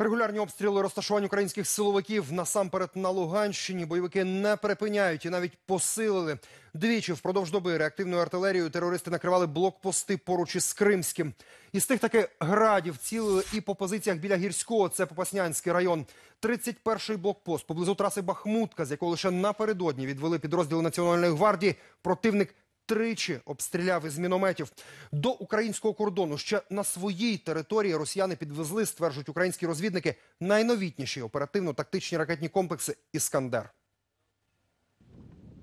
Регулярні обстріли розташувань українських силовиків насамперед на Луганщині бойовики не припиняють і навіть посилили. Двічі впродовж доби реактивною артилерією терористи накривали блокпости поруч із Кримським. Із тих таки градів цілили і по позиціях біля Гірського, це Попаснянський район. 31-й блокпост поблизу траси Бахмутка, з якого лише напередодні відвели підрозділи Національної гвардії. Противник тричі обстріляв із мінометів. До українського кордону ще на своїй території росіяни підвезли, стверджують українські розвідники, найновітніші оперативно-тактичні ракетні комплекси «Іскандер».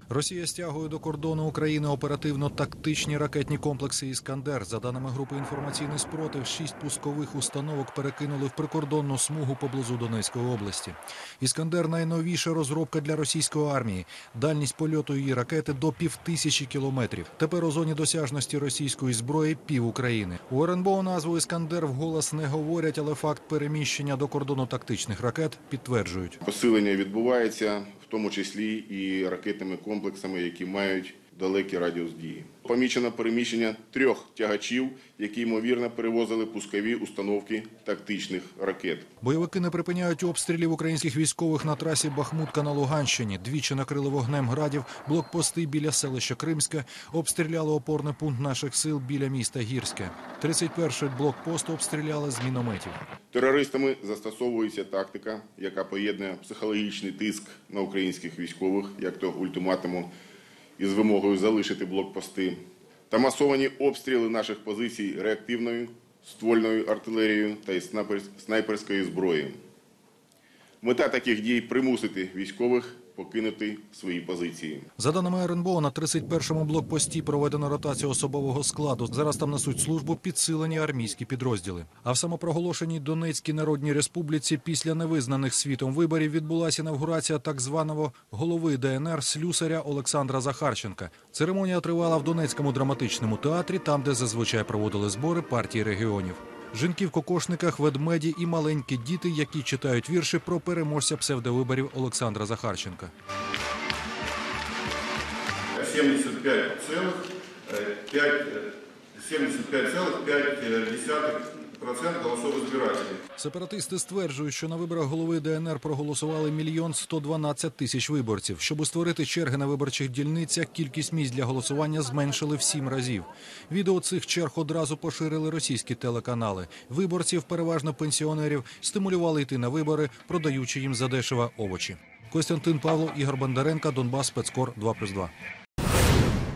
Росія стягує до кордону України оперативно-тактичні ракетні комплекси «Іскандер». За даними групи інформаційний спротив, шість пускових установок перекинули в прикордонну смугу поблизу Донецької області. «Іскандер» – найновіша розробка для російської армії. Дальність польоту її ракети до півтисячі кілометрів. Тепер у зоні досяжності російської зброї пів України. У РНБО назву «Іскандер» вголос не говорять, але факт переміщення до кордону тактичних ракет підтверджують. Посилення відбувається, в тому числі і ракетними комплексами, які мають далекий радіус дії. Помічено переміщення трьох тягачів, які ймовірно перевозили пускові установки тактичних ракет. Бойовики не припиняють обстрілів українських військових на трасі Бахмутка на Луганщині. Двічі накрили вогнем градів, блокпости біля селища Кримське, обстріляли опорний пункт наших сил біля міста Гірське. 31-й блокпост обстріляли з мінометів. Терористами застосовується тактика, яка поєднує психологічний тиск на українських військових, як то ультиматуму із вимогою залишити блокпости, та масовані обстріли наших позицій реактивною ствольною артилерією та снайпер- снайперської зброї. Мета таких дій примусити військових покинути свої позиції. За даними РНБО, на 31-му блокпості проведено ротацію особового складу. Зараз там несуть службу підсилені армійські підрозділи. А в самопроголошеній Донецькій Народній Республіці після невизнаних світом виборів відбулася інавгурація так званого голови ДНР слюсаря Олександра Захарченка. Церемонія тривала в Донецькому драматичному театрі, там, де зазвичай проводили збори партії регіонів. Жінки в кокошниках, ведмеді і маленькі діти, які читають вірші про переможця псевдовиборів Олександра Захарченка. 75,5% голосов избирателей. Сепаратисти стверджують, що на виборах голови ДНР проголосували мільйон 112 тисяч виборців. Щоб створити черги на виборчих дільницях, кількість місць для голосування зменшили в сім разів. Відео цих черг одразу поширили російські телеканали. Виборців, переважно пенсіонерів, стимулювали йти на вибори, продаючи їм задешево овочі. Костянтин Павло, Ігор Бондаренко, Донбас, Спецкор 2+,2.